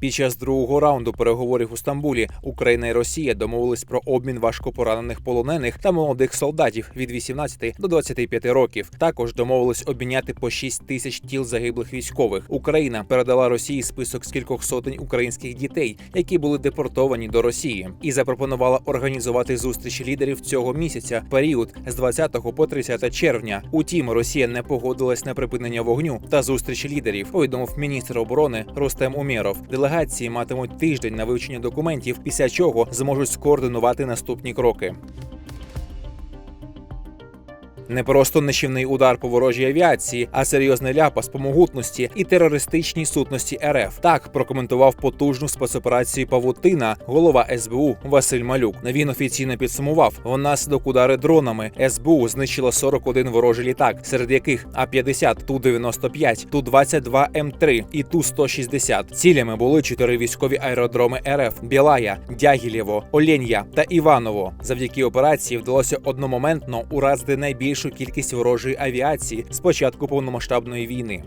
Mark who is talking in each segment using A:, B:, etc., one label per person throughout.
A: Під час другого раунду переговорів у Стамбулі Україна і Росія домовились про обмін важкопоранених полонених та молодих солдатів від 18 до 25 років. Також домовились обміняти по 6 тисяч тіл загиблих військових. Україна передала Росії список з кількох сотень українських дітей, які були депортовані до Росії, і запропонувала організувати зустріч лідерів цього місяця, період з 20 по 30 червня. Утім, Росія не погодилась на припинення вогню та зустріч лідерів. Повідомив міністр оборони Рустем Умєров. Делегації матимуть тиждень на вивчення документів, після чого зможуть скоординувати наступні кроки. Не просто нищівний удар по ворожій авіації, а серйозний ляпас по могутності і терористичній сутності РФ. Так прокоментував потужну спецоперацію Павутина, голова СБУ Василь Малюк. Він офіційно підсумував внаслідок удари дронами. СБУ знищила 41 ворожий літак, серед яких А-50, Ту-95, Ту-22 М3 і Ту-160. Цілями були чотири військові аеродроми РФ: Білая, Дягілєво, Оленя та Іваново. Завдяки операції вдалося одномоментно уразити найбільшу кількість ворожої авіації з початку повномасштабної війни.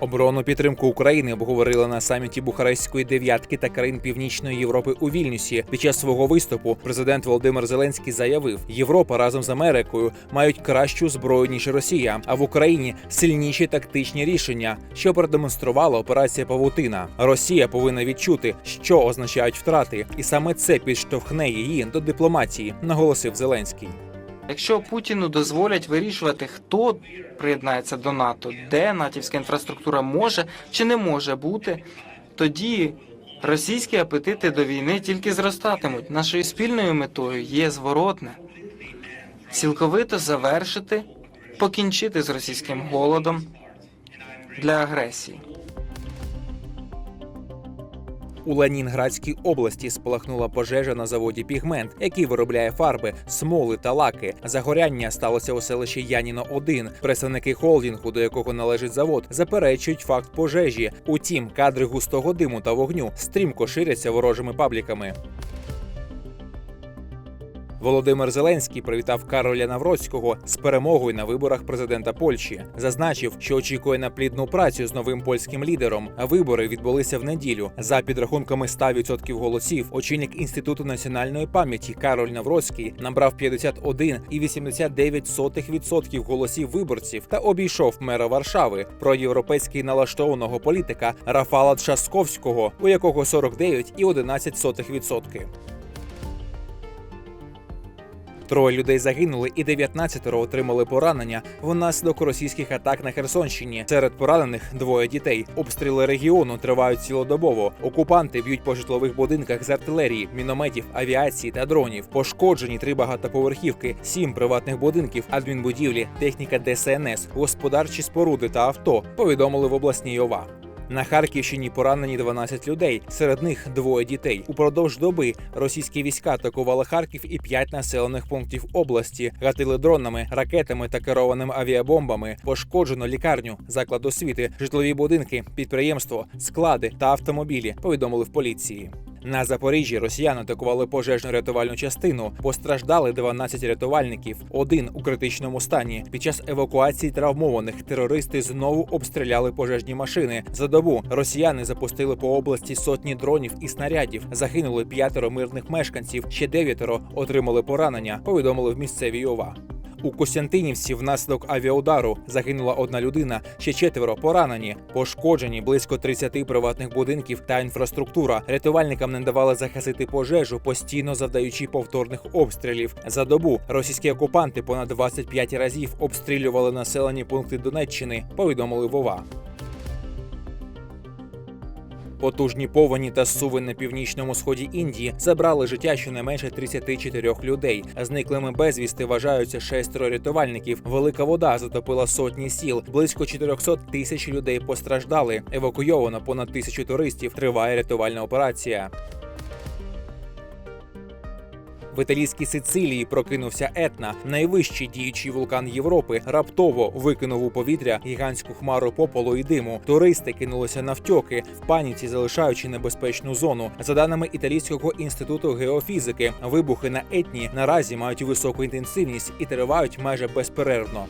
A: Оборонну підтримку України обговорили на саміті Бухарестської дев'ятки та країн Північної Європи у Вільнюсі. Під час свого виступу президент Володимир Зеленський заявив: Європа разом з Америкою мають кращу зброю ніж Росія, а в Україні сильніші тактичні рішення, що продемонструвала операція Павутина. Росія повинна відчути, що означають втрати, і саме це підштовхне її до дипломатії, наголосив Зеленський.
B: Якщо Путіну дозволять вирішувати, хто приєднається до НАТО, де натівська інфраструктура може чи не може бути, тоді російські апетити до війни тільки зростатимуть. Нашою спільною метою є зворотне цілковито завершити, покінчити з російським голодом для агресії.
A: У Ленінградській області спалахнула пожежа на заводі Пігмент, який виробляє фарби, смоли та лаки. Загоряння сталося у селищі Яніно 1 Представники холдингу, до якого належить завод, заперечують факт пожежі. Утім, кадри густого диму та вогню стрімко ширяться ворожими пабліками. Володимир Зеленський привітав Кароля Навроцького з перемогою на виборах президента Польщі. Зазначив, що очікує на плідну працю з новим польським лідером. Вибори відбулися в неділю. За підрахунками 100% голосів. Очільник інституту національної пам'яті Кароль Навроцький набрав 51,89% голосів виборців та обійшов мера Варшави про європейський налаштованого політика Рафала Часковського, у якого 49,11%. Троє людей загинули і 19 отримали поранення внаслідок російських атак на Херсонщині. Серед поранених двоє дітей. Обстріли регіону тривають цілодобово. Окупанти б'ють по житлових будинках з артилерії, мінометів, авіації та дронів. Пошкоджені три багатоповерхівки, сім приватних будинків, адмінбудівлі, техніка ДСНС, господарчі споруди та авто. Повідомили в обласній ОВА. На Харківщині поранені 12 людей, серед них двоє дітей. Упродовж доби російські війська атакували Харків і п'ять населених пунктів області, гатили дронами, ракетами та керованими авіабомбами. Пошкоджено лікарню, заклад освіти, житлові будинки, підприємство, склади та автомобілі. Повідомили в поліції. На Запоріжжі росіяни атакували пожежну рятувальну частину. Постраждали 12 рятувальників, один у критичному стані. Під час евакуації травмованих терористи знову обстріляли пожежні машини. За добу росіяни запустили по області сотні дронів і снарядів. Загинули п'ятеро мирних мешканців. Ще дев'ятеро отримали поранення. Повідомили в місцевій ОВА. У Костянтинівці внаслідок авіаудару загинула одна людина, ще четверо поранені, пошкоджені близько 30 приватних будинків та інфраструктура. Рятувальникам не давали захистити пожежу, постійно завдаючи повторних обстрілів. За добу російські окупанти понад 25 разів обстрілювали населені пункти Донеччини. Повідомили Вова. Потужні повені та суви на північному сході Індії забрали життя щонайменше 34 людей. Зниклими безвісти вважаються шестеро рятувальників. Велика вода затопила сотні сіл. Близько 400 тисяч людей постраждали. Евакуйовано понад тисячу туристів. Триває рятувальна операція. В італійській Сицилії прокинувся етна, найвищий діючий вулкан Європи. Раптово викинув у повітря гігантську хмару попелу і диму. Туристи кинулися навтьоки, в паніці залишаючи небезпечну зону. За даними італійського інституту геофізики, вибухи на етні наразі мають високу інтенсивність і тривають майже безперервно.